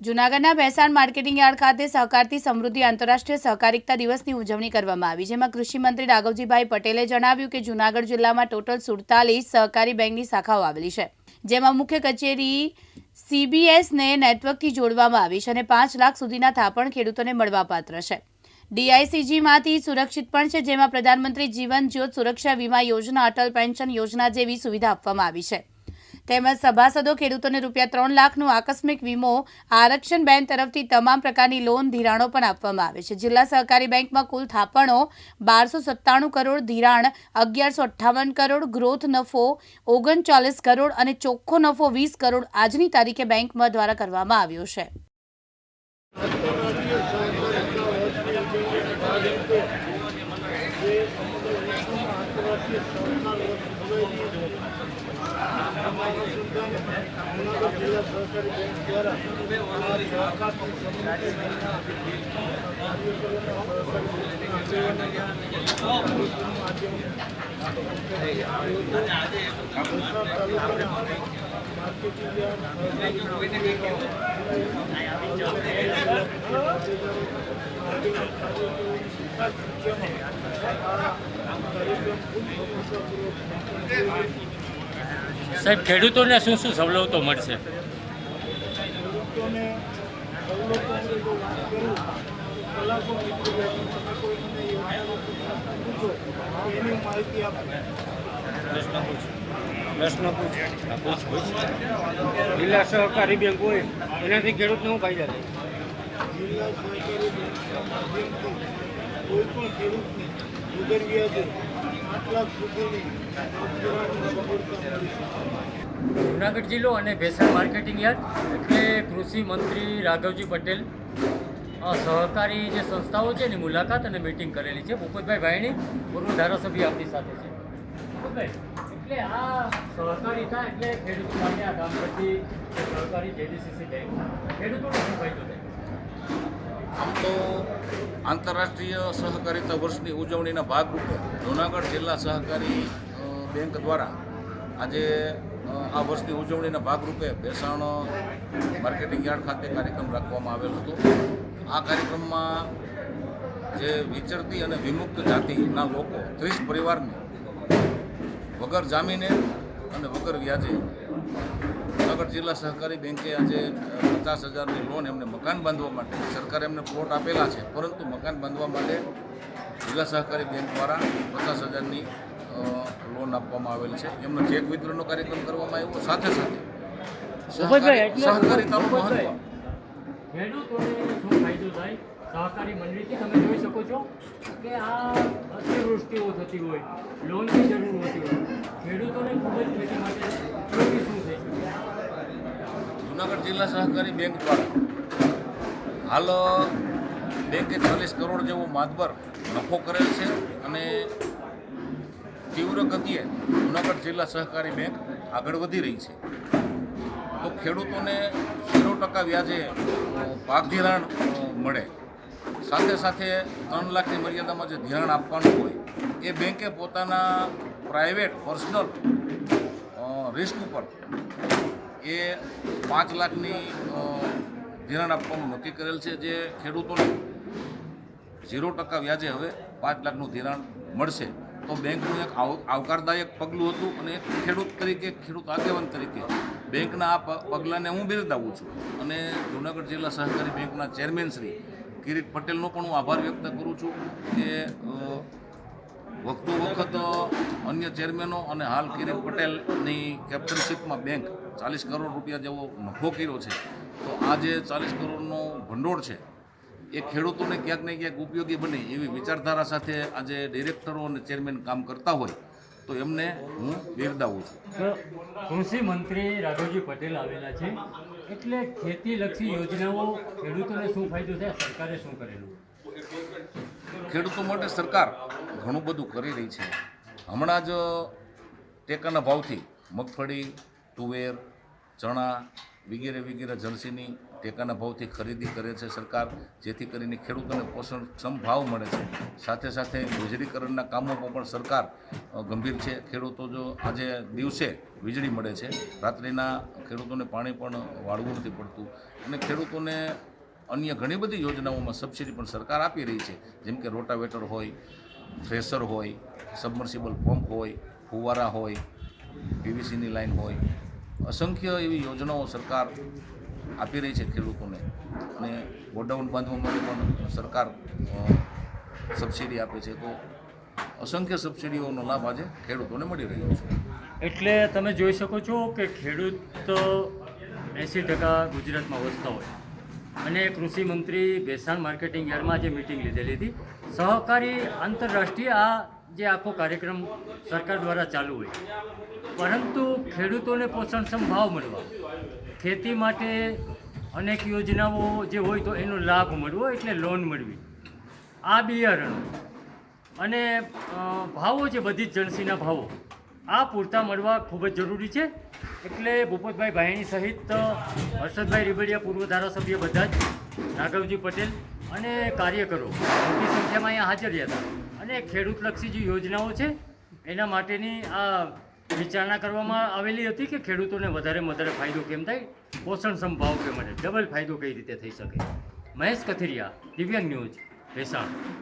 જૂનાગઢના Bhesan marketing yard ખાતે સહકારથી સમૃદ્ધિ આંતરરાષ્ટ્રીય સહકારિકતા દિવસની ઉજવણી કરવામાં આવી, જેમાં કૃષિમંત્રી રાઘવજીભાઈ પટેલે જણાવ્યું કે જૂનાગઢ જિલ્લામાં ટોટલ સુડતાલીસ સહકારી બેંકની શાખાઓ આવેલી છે, જેમાં મુખ્ય કચેરી સીબીએસને નેટવર્કથી જોડવામાં આવી છે અને પાંચ લાખ સુધીના થાપણ ખેડૂતોને મળવાપાત્ર છે. ડીઆઈસીજીમાંથી સુરક્ષિત પણ છે, જેમાં પ્રધાનમંત્રી જીવન જ્યોત સુરક્ષા વીમા યોજના, અટલ પેન્શન યોજના જેવી સુવિધા આપવામાં આવી છે. તેમજ સભાસદો, ખેડૂતોને રૂપિયા ત્રણ લાખનો આકસ્મિક વીમો આરક્ષણ બેંક તરફથી તમામ પ્રકારની લોન ધિરાણો પણ આપવામાં આવે છે. જિલ્લા સહકારી બેંકમાં કુલ થાપણો બારસો સત્તાણું કરોડ ધિરાણ, અગિયારસો અઠ્ઠાવન કરોડ ગ્રોથ નફો, ઓગણચાલીસ કરોડ અને ચોખ્ખો નફો વીસ કરોડ આજની તારીખે બેંકમાં દ્વારા કરવામાં આવ્યો છે. આંતરરાષ્ટ્રીય સાહેબ ખેડૂતોને શું શું સવલતો મળશે? ખેડૂતોને સવલતો અંગે જો વાત કરું કલાકો નીકળી જાય તમે કોઈ મને યોજનાનો પૂછો એની માહિતી આપો. પ્રશ્ન પૂછ. પૂછ પૂછ. જિલ્લા સહકારી બેંક હોય એનાથી ખેડૂતને શું ફાયદા થાય? જિલ્લા સહકારી બેંકના માધ્યમથી કોઈ પણ ખેડૂતને જુનાગઢ જિલ્લો અને ભેસાણ માર્કેટિંગ યાર્ડ એટલે કૃષિ મંત્રી રાઘવજી પટેલ સહકારી જે સંસ્થાઓ છે એની મુલાકાત અને મીટિંગ કરેલી છે. ભૂપતભાઈ ભાઈની પૂર્વ ધારાસભ્ય આપણી સાથે છે. એટલે આ સહકારી થાય એટલે ખેડૂતો માટે આ કામ કરતી સહકારી જેડીસીસી બેંક ખેડૂતોને શું ફાયદો થાય? આમ તો આંતરરાષ્ટ્રીય સહકારિતા વર્ષની ઉજવણીના ભાગરૂપે જૂનાગઢ જિલ્લા સહકારી બેંક દ્વારા આજે આ વર્ષની ઉજવણીના ભાગરૂપે ભેસાણ માર્કેટિંગ યાર્ડ ખાતે કાર્યક્રમ રાખવામાં આવેલ હતો. આ કાર્યક્રમમાં જે વિચરતી અને વિમુક્ત જાતિના લોકો, ત્રીસ પરિવારને વગર જામીને અને વગર વ્યાજે જૂનાગઢ જિલ્લા સહકારી બેન્કે આજે પચાસ હજારની લોન એમને મકાન બાંધવા માટે સરકારે એમને પ્લોટ આપેલા છે. પરંતુ મકાન બાંધવા માટે જિલ્લા સહકારી બેંક દ્વારા પચાસ હજારની લોન આપવામાં આવેલ છે. એમનો ચેક વિતરણનો કાર્યક્રમ કરવામાં આવ્યો. સાથે સાથે સહકારી- સહકારિતાનું મહત્વ મંડળીથી તમે જોઈ શકો છો કે આ અતિવૃષ્ટિઓ થતી હોય લોનની જરૂર હોતી હોય. ખેડૂતોને ખૂબ જ ખેતી માટે ઉપયોગી શું થઈ શકે જૂનાગઢ જિલ્લા સહકારી બેંક દ્વારા. હાલ બેંકે ચાલીસ કરોડ જેવો માતબર નફો કરેલ છે અને તીવ્ર ગતિએ જૂનાગઢ જિલ્લા સહકારી બેંક આગળ વધી રહી છે. તો ખેડૂતોને ઝીરો ટકા વ્યાજે પાક ધિરાણ મળે. સાથે સાથે ત્રણ લાખની મર્યાદામાં જે ધિરાણ આપવાનું હોય, એ બેંકે પોતાના પ્રાઇવેટ પર્સનલ રિસ્ક ઉપર એ પાંચ લાખની ધિરાણ આપવાનું નક્કી કરેલ છે જે ખેડૂતોને ઝીરો ટકા વ્યાજે હવે પાંચ લાખનું ધિરાણ મળશે. તો બેંકનું એક આવ- આવકારદાયક પગલું હતું અને એક ખેડૂત તરીકે ખેડૂત આગેવાન તરીકે બેંકના આ પગલાંને હું બિરદાવું છું. અને જૂનાગઢ જિલ્લા સહકારી બેંકના ચેરમેન શ્રી કિરીટ પટેલનો પણ હું આભાર વ્યક્ત કરું છું કે વખતો વખત અન્ય ચેરમેનો અને હાલ કિરીટ પટેલની કેપ્ટનશીપમાં બેંક ચાલીસ કરોડ રૂપિયા જેવો નફો કર્યો છે. તો આ જે ચાલીસ કરોડનો ભંડોળ છે એ ખેડૂતોને ક્યાંક ને ક્યાંક ઉપયોગી બને એવી વિચારધારા સાથે આજે ડિરેક્ટરો અને ચેરમેન કામ કરતા હોય તો એમને હું બિરદાવું છું. કૃષિ મંત્રી રાઘવજી પટેલ આવેલા છે એટલે ખેતીલક્ષી યોજનાઓ ખેડૂતોને શું ફાયદો થાય સરકારે શું કરેલું? ખેડૂતો માટે સરકાર ઘણું બધું કરી રહી છે. હમણાં જ ટેકાના ભાવથી મગફળી, તુવેર, ચણા વગેરે વગેરે જર્સીની ટેકાના ભાવથી ખરીદી કરે છે સરકાર, જેથી કરીને ખેડૂતોને પોષણક્ષમ ભાવ મળે છે. સાથે સાથે વીજળીકરણના કામોમાં પણ સરકાર ગંભીર છે. ખેડૂતો જો આજે દિવસે વીજળી મળે છે, રાત્રિના ખેડૂતોને પાણી પણ વાળવું નથી પડતું. અને ખેડૂતોને અન્ય ઘણી બધી યોજનાઓમાં સબસિડી પણ સરકાર આપી રહી છે. જેમ કે રોટાવેટર હોય થ્રેસર હોય, સબમર્સિબલ પંપ હોય, ફુવારા હોય, પીવીસીની લાઈન હોય, અસંખ્ય એવી યોજનાઓ સરકાર આપી રહી છે ખેડૂતોને. અને ગોડાઉન બાંધવા માટે પણ સરકાર સબસિડી આપે છે. તો અસંખ્ય સબસિડીઓનો લાભ આજે ખેડૂતોને મળી રહ્યો છે. એટલે તમે જોઈ શકો છો કે ખેડૂત એંસી ટકા ગુજરાતમાં વસતા હોય. અને કૃષિ મંત્રી ભેસાણ માર્કેટિંગ યાર્ડમાં જે મિટિંગ લીધેલી હતી. સહકારી આંતરરાષ્ટ્રીય આ જે આખો કાર્યક્રમ સરકાર દ્વારા ચાલુ હોય, પરંતુ ખેડૂતોને પોષણક્ષમ ભાવ મળવા, ખેતી માટે અનેક યોજનાઓ જે હોય તો એનો લાભ મળવો એટલે લોન મળવી. આ બિયારણ અને ભાવો જે બધી જ જણસીના ભાવો આ પૂરતા મળવા ખૂબ જ જરૂરી છે. એટલે ભૂપતભાઈ ભાઈની સહિત હર્ષદભાઈ રીબડિયા પૂર્વ ધારાસભ્ય બધા જ, રાઘવજી પટેલ અને કાર્યકરો મોટી સંખ્યામાં અહીંયા હાજર રહ્યા હતા. અને ખેડૂતલક્ષી જે યોજનાઓ છે, એના માટેની આ વિચારણા કરવામાં આવેલી હતી કે ખેડૂતોને વધારે વધારે ફાયદો કેમ થાય? પોષણ સંભાવ કેમ મળે ડબલ ફાયદો કઈ રીતે થઈ શકે? મહેશ કથિરિયા, દિવ્યાંગ ન્યૂઝ, ભેસાણ.